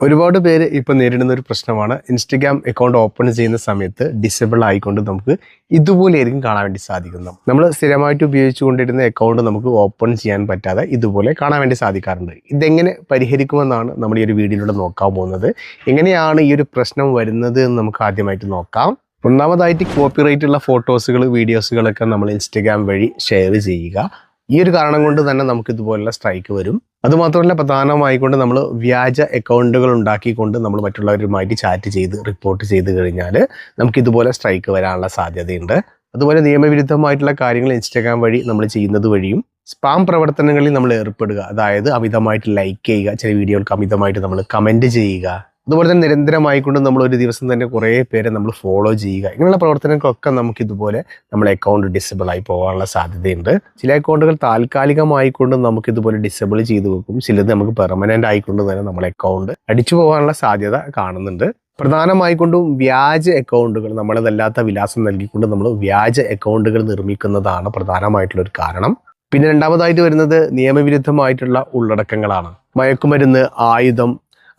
ഒരുപാട് പേര് ഇപ്പോൾ നേരിടുന്ന ഒരു പ്രശ്നമാണ്. ഇൻസ്റ്റഗ്രാം അക്കൗണ്ട് ഓപ്പൺ ചെയ്യുന്ന സമയത്ത് ഡിസേബിൾ ആയിക്കൊണ്ട് നമുക്ക് ഇതുപോലെ ആയിരിക്കും കാണാൻ വേണ്ടി സാധിക്കുന്നത്. നമ്മൾ സ്ഥിരമായിട്ട് ഉപയോഗിച്ചുകൊണ്ടിരുന്ന അക്കൗണ്ട് നമുക്ക് ഓപ്പൺ ചെയ്യാൻ പറ്റാതെ ഇതുപോലെ കാണാൻ വേണ്ടി സാധിക്കാറുണ്ട്. ഇതെങ്ങനെ പരിഹരിക്കുമെന്നാണ് നമ്മൾ ഈ ഒരു വീഡിയോയിലൂടെ നോക്കാൻ പോകുന്നത്. എങ്ങനെയാണ് ഈ ഒരു പ്രശ്നം വരുന്നത് എന്ന് നമുക്ക് ആദ്യമായിട്ട് നോക്കാം. ഒന്നാമതായിട്ട് കോപ്പിറൈറ്റ് ഉള്ള ഫോട്ടോസുകൾ വീഡിയോസുകളൊക്കെ നമ്മൾ ഇൻസ്റ്റഗ്രാം വഴി ഷെയർ ചെയ്യുക. ഈ ഒരു കാരണം കൊണ്ട് തന്നെ നമുക്ക് ഇതുപോലുള്ള സ്ട്രൈക്ക് വരും. അതുമാത്രമല്ല പ്രധാനമായിക്കൊണ്ട് നമ്മൾ വ്യാജ അക്കൗണ്ടുകൾ ഉണ്ടാക്കിക്കൊണ്ട് നമ്മൾ മറ്റുള്ളവരുമായിട്ട് ചാറ്റ് ചെയ്ത് റിപ്പോർട്ട് ചെയ്ത് കഴിഞ്ഞാൽ നമുക്ക് ഇതുപോലെ സ്ട്രൈക്ക് വരാനുള്ള സാധ്യതയുണ്ട്. അതുപോലെ നിയമവിരുദ്ധമായിട്ടുള്ള കാര്യങ്ങൾ ഇൻസ്റ്റാഗ്രാം വഴി നമ്മൾ ചെയ്യുന്നത് വഴിയും സ്പാം പ്രവർത്തനങ്ങളിൽ നമ്മൾ ഏർപ്പെടുക. അതായത് അമിതമായിട്ട് ലൈക്ക് ചെയ്യുക. ചില വീഡിയോകൾക്ക് അമിതമായിട്ട് നമ്മൾ കമന്റ് ചെയ്യുക. അതുപോലെ തന്നെ നിരന്തരമായിക്കൊണ്ട് നമ്മൾ ഒരു ദിവസം തന്നെ കുറേ പേരെ നമ്മൾ ഫോളോ ചെയ്യുക. ഇങ്ങനെയുള്ള പ്രവർത്തനങ്ങൾക്കൊക്കെ നമുക്ക് ഇതുപോലെ നമ്മുടെ അക്കൗണ്ട് ഡിസബിൾ ആയി പോകാനുള്ള സാധ്യതയുണ്ട്. ചില അക്കൗണ്ടുകൾ താൽക്കാലികമായിക്കൊണ്ട് നമുക്ക് ഇതുപോലെ ഡിസബിൾ ചെയ്തു വെക്കും. ചിലത് നമുക്ക് പെർമനന്റ് ആയിക്കൊണ്ട് തന്നെ നമ്മുടെ അക്കൗണ്ട് അടിച്ചു പോകാനുള്ള സാധ്യത കാണുന്നുണ്ട്. പ്രധാനമായിക്കൊണ്ടും വ്യാജ അക്കൗണ്ടുകൾ നമ്മളതല്ലാത്ത വിലാസം നൽകിക്കൊണ്ട് നമ്മൾ വ്യാജ അക്കൗണ്ടുകൾ നിർമ്മിക്കുന്നതാണ് പ്രധാനമായിട്ടുള്ള ഒരു കാരണം. പിന്നെ രണ്ടാമതായിട്ട് വരുന്നത് നിയമവിരുദ്ധമായിട്ടുള്ള ഉള്ളടക്കങ്ങളാണ്. മയക്കുമരുന്ന് ആയുധം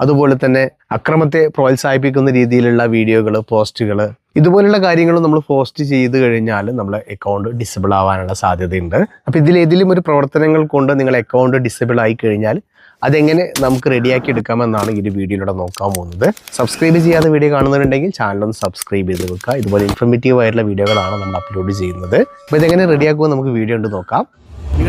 അതുപോലെ തന്നെ അക്രമത്തെ പ്രോത്സാഹിപ്പിക്കുന്ന രീതിയിലുള്ള വീഡിയോകൾ പോസ്റ്റുകൾ ഇതുപോലുള്ള കാര്യങ്ങൾ നമ്മൾ പോസ്റ്റ് ചെയ്ത് കഴിഞ്ഞാൽ നമ്മളെ അക്കൗണ്ട് ഡിസബിൾ ആവാനുള്ള സാധ്യതയുണ്ട്. അപ്പോൾ ഇതിൽ ഏതെങ്കിലും ഒരു പ്രവർത്തനങ്ങൾ കൊണ്ട് നിങ്ങളുടെ അക്കൗണ്ട് ഡിസബിൾ ആയി കഴിഞ്ഞാൽ അതെങ്ങനെ നമുക്ക് റെഡിയാക്കി എടുക്കാമെന്നാണ് ഈ വീഡിയോയിലൂടെ നോക്കാൻ പോകുന്നത്. സബ്സ്ക്രൈബ് ചെയ്യാതെ വീഡിയോ കാണുന്നുണ്ടെങ്കിൽ ചാനലൊന്ന് സബ്സ്ക്രൈബ് ചെയ്ത് വെക്കുക. ഇതുപോലെ ഇൻഫർമേറ്റീവ് ആയിട്ടുള്ള വീഡിയോകളാണ് നമ്മൾ അപ്ലോഡ് ചെയ്യുന്നത്. അപ്പോൾ ഇതെങ്ങനെ റെഡിയാക്കുമ്പോൾ നമുക്ക് വീഡിയോ ഉണ്ട് നോക്കാം.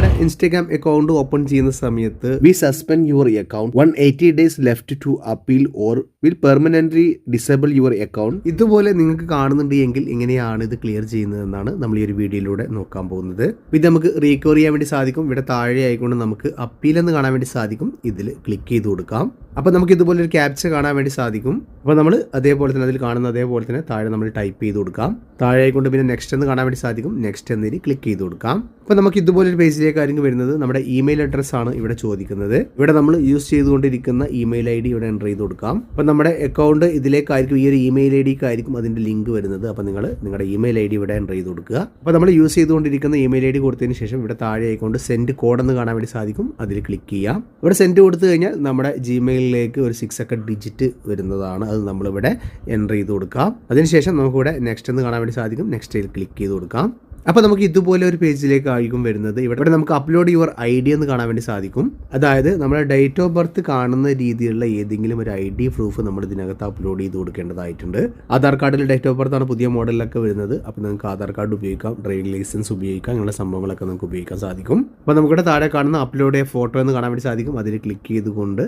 നിങ്ങളുടെ ഇൻസ്റ്റാഗ്രാം അക്കൗണ്ട് ഓപ്പൺ ചെയ്യുന്ന സമയത്ത് we suspend your account one eighty days left to appeal or will permanently disable your account ഇതുപോലെ നിങ്ങൾക്ക് കാണുന്നുണ്ട് എങ്കിൽ എങ്ങനെയാണ് ഇത് ക്ലിയർ ചെയ്യുന്നതെന്നാണ് നമ്മൾ ഈ ഒരു വീഡിയോയിലൂടെ നോക്കാൻ പോകുന്നത്. ഇത് നമുക്ക് റീകവർ ചെയ്യാൻ വേണ്ടി സാധിക്കും. ഇവിടെ താഴെ ആയിക്കൊണ്ട് നമുക്ക് അപ്പീൽ എന്ന് കാണാൻ വേണ്ടി സാധിക്കും. ഇതിൽ ക്ലിക്ക് ചെയ്ത് കൊടുക്കാം. അപ്പോൾ നമുക്ക് ഇതുപോലെ ഒരു ക്യാപ്ച കാണാൻ വേണ്ടി സാധിക്കും. അപ്പോൾ നമ്മൾ അതേപോലെ തന്നെ അതിൽ കാണുന്ന അതേപോലെ തന്നെ താഴെ നമ്മൾ ടൈപ്പ് ചെയ്ത് കൊടുക്കാം. താഴെ ആയിക്കൊണ്ട് പിന്നെ നെക്സ്റ്റ് എന്ന് കാണാൻ വേണ്ടി സാധിക്കും. നെക്സ്റ്റ് എന്നതിൽ ക്ലിക്ക് ചെയ്ത് കൊടുക്കാം. അപ്പോൾ നമുക്ക് ഇതുപോലെ ഒരു പേജിലേക്കായിരിക്കും വരുന്നത് നമ്മുടെ ഇമെയിൽ അഡ്രസ്സ് ആണ് ഇവിടെ ചോദിക്കുന്നത്. ഇവിടെ നമ്മൾ യൂസ് ചെയ്തുകൊണ്ടിരിക്കുന്ന ഇമെയിൽ ഐ ഡി ഇവിടെ എന്റർ ചെയ്ത് കൊടുക്കാം. അപ്പം നമ്മുടെ അക്കൗണ്ട് ഇതിലേക്കായിരിക്കും ഈ ഒരു ഇമെയിൽ ഐ ഡിക്കായിരിക്കും അതിന്റെ ലിങ്ക് വരുന്നത്. അപ്പോൾ നിങ്ങൾ നിങ്ങളുടെ ഇമെയിൽ ഐ ഡി ഇവിടെ എന്റർ ചെയ്ത് കൊടുക്കുക. അപ്പോൾ നമ്മൾ യൂസ് ചെയ്തുകൊണ്ടിരിക്കുന്ന ഇമെയിൽ ഐ ഡി കൊടുത്തതിന് ശേഷം ഇവിടെ താഴെ ആയിക്കൊണ്ട് സെൻഡ് കോഡ് എന്ന് കാണാൻ വേണ്ടി സാധിക്കും. അതിൽ ക്ലിക്ക് ചെയ്യാം ഇവിടെ സെൻഡ് കൊടുത്തു കഴിഞ്ഞാൽ നമ്മുടെ ജിമെയിലിലേക്ക് ഒരു സിക്സ് ഒക്കെ ഡിജിറ്റ് വരുന്നതാണ്. അത് നമ്മളിവിടെ എന്റർ ചെയ്ത് കൊടുക്കാം. അതിനുശേഷം നമുക്കിവിടെ നെക്സ്റ്റ് എന്ന് കാണാൻ വേണ്ടി സാധിക്കും. നെക്സ്റ്റിൽ ക്ലിക്ക് ചെയ്ത് കൊടുക്കാം. അപ്പോൾ നമുക്ക് ഇതുപോലെ ഒരു പേജിലേക്ക് ആയിരിക്കും വരുന്നത്. ഇവിടെ നമുക്ക് അപ്ലോഡ് യുവർ ഐ ഡി എന്ന് കാണാൻ വേണ്ടി സാധിക്കും. അതായത് നമ്മുടെ ഡേറ്റ് ഓഫ് ബർത്ത് കാണുന്ന രീതിയിലുള്ള ഏതെങ്കിലും ഒരു ഐ ഡി പ്രൂഫ് നമ്മൾ ഇതിനകത്ത് അപ്ലോഡ് ചെയ്ത് കൊടുക്കേണ്ടതായിട്ടുണ്ട്. ആധാർ കാർഡിൽ ഡേറ്റ് ഓഫ് ബർത്ത് ആണ് പുതിയ മോഡലിലൊക്കെ വരുന്നത്. അപ്പോൾ നിങ്ങൾക്ക് ആധാർ കാർഡ് ഉപയോഗിക്കാം ഡ്രൈവിംഗ് ലൈസൻസ് ഉപയോഗിക്കാം അങ്ങനെയുള്ള സംഭവങ്ങളൊക്കെ നമുക്ക് ഉപയോഗിക്കാൻ സാധിക്കും. അപ്പോൾ നമുക്കിവിടെ താഴെ കാണുന്ന അപ്ലോഡ് എ ഫോട്ടോ എന്ന് കാണാൻ വേണ്ടി സാധിക്കും. അതിൽ ക്ലിക്ക് ചെയ്തുകൊണ്ട്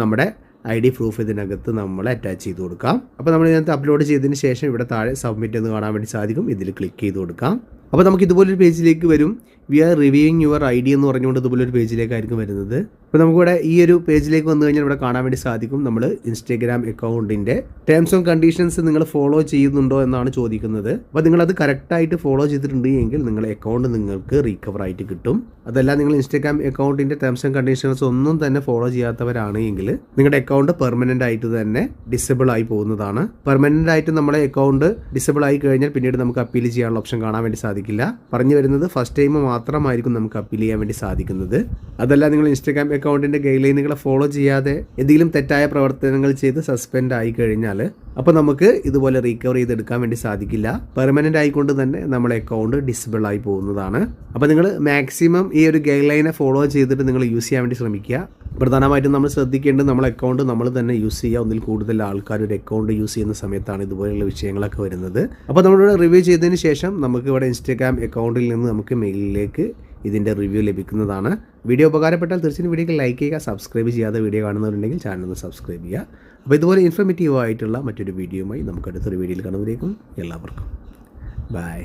നമ്മുടെ ഐ ഡി പ്രൂഫ് ഇതിനകത്ത് നമ്മൾ അറ്റാച്ച് ചെയ്ത് കൊടുക്കാം. അപ്പോൾ നമ്മൾ ഇതിനകത്ത് അപ്ലോഡ് ചെയ്തതിന് ശേഷം ഇവിടെ താഴെ സബ്മിറ്റ് എന്ന് കാണാൻ വേണ്ടി സാധിക്കും. ഇതിൽ ക്ലിക്ക് ചെയ്ത് കൊടുക്കാം. അപ്പോൾ നമുക്ക് ഇതുപോലൊരു പേജിലേക്ക് വരും. We are reviewing your I D എന്ന് പറഞ്ഞുകൊണ്ട് ഇതുപോലൊരു പേജിലേക്കായിരിക്കും വരുന്നത്. അപ്പോൾ നമുക്കിവിടെ ഈ ഒരു പേജിലേക്ക് വന്നു കഴിഞ്ഞാൽ ഇവിടെ കാണാൻ വേണ്ടി സാധിക്കും നമ്മൾ ഇൻസ്റ്റാഗ്രാം അക്കൗണ്ടിന്റെ ടേംസ് ആൻഡ് കണ്ടീഷൻസ് നിങ്ങൾ ഫോളോ ചെയ്യുന്നുണ്ടോ എന്നാണ് ചോദിക്കുന്നത്. അപ്പോൾ നിങ്ങളത് കറക്റ്റായിട്ട് ഫോളോ ചെയ്തിട്ടുണ്ട് എങ്കിൽ നിങ്ങളുടെ അക്കൗണ്ട് നിങ്ങൾക്ക് റീകവർ ആയിട്ട് കിട്ടും. അതല്ല നിങ്ങൾ ഇൻസ്റ്റാഗ്രാം അക്കൗണ്ടിന്റെ ടേംസ് ആൻഡ് കണ്ടീഷൻസ് ഒന്നും തന്നെ ഫോളോ ചെയ്യാത്തവരാണ് എങ്കിൽ നിങ്ങളുടെ അക്കൗണ്ട് പെർമനന്റ് ആയിട്ട് തന്നെ ഡിസബിൾ ആയി പോകുന്നതാണ്. പെർമനന്റ് ആയിട്ട് നമ്മുടെ അക്കൗണ്ട് ഡിസബിൾ ആയി കഴിഞ്ഞാൽ പിന്നീട് നമുക്ക് അപ്പീൽ ചെയ്യാനുള്ള ഓപ്ഷൻ കാണാൻ വേണ്ടി സാധിക്കില്ല. പറഞ്ഞു വരുന്നത് ഫസ്റ്റ് ടൈം മാത്രമായിരിക്കും നമുക്ക് അപ്പീൽ ചെയ്യാൻ വേണ്ടി സാധിക്കുന്നത്. അതല്ല നിങ്ങൾ ഇൻസ്റ്റാഗ്രാം അക്കൗണ്ടിന്റെ ഗൈഡ് ലൈനുകളെ ഫോളോ ചെയ്യാതെ എന്തെങ്കിലും തെറ്റായ പ്രവർത്തനങ്ങൾ ചെയ്ത് സസ്പെൻഡ് ആയി കഴിഞ്ഞാൽ അപ്പോൾ നമുക്ക് ഇതുപോലെ റീകവർ ചെയ്തെടുക്കാൻ വേണ്ടി സാധിക്കില്ല. പെർമനന്റ് ആയിക്കൊണ്ട് തന്നെ നമ്മുടെ അക്കൗണ്ട് ഡിസബിൾ ആയി പോകുന്നതാണ്. അപ്പോൾ നിങ്ങൾ മാക്സിമം ഈ ഒരു ഗൈഡ് ലൈനെ ഫോളോ ചെയ്തിട്ട് നിങ്ങൾ യൂസ് ചെയ്യാൻ വേണ്ടി ശ്രമിക്കുക. പ്രധാനമായിട്ടും നമ്മൾ ശ്രദ്ധിക്കേണ്ടത് നമ്മൾ അക്കൗണ്ട് നമ്മൾ തന്നെ യൂസ് ചെയ്യുക. ഒന്നിൽ കൂടുതൽ ആൾക്കാർ ഒരു അക്കൗണ്ട് യൂസ് ചെയ്യുന്ന സമയത്താണ് ഇതുപോലെയുള്ള വിഷയങ്ങളൊക്കെ വരുന്നത്. അപ്പോൾ നമ്മളിവിടെ റിവ്യൂ ചെയ്തതിന് ശേഷം നമുക്ക് ഇവിടെ ഇൻസ്റ്റാഗ്രാം അക്കൗണ്ടിൽ നിന്ന് നമുക്ക് മെയിലിലേക്ക് ഇതിന്റെ റിവ്യൂ ലഭിക്കുന്നതാണ്. വീഡിയോ ഉപകാരപ്പെട്ടാൽ തീർച്ചയായും വീഡിയോക്ക് ലൈക്ക് ചെയ്യുക സബ്സ്ക്രൈബ് ചെയ്യാതെ വീഡിയോ കാണുന്നവരുണ്ടെങ്കിൽ ചാനൽ ഒന്ന് സബ്സ്ക്രൈബ് ചെയ്യുക. അപ്പോൾ ഇതുപോലെ ഇൻഫർമേറ്റീവ് ആയിട്ടുള്ള മറ്റൊരു വീഡിയോയുമായി നമുക്ക് അടുത്തൊരു വീഡിയോയിൽ കാണുമ്പോഴേക്കും എല്ലാവർക്കും. ബൈ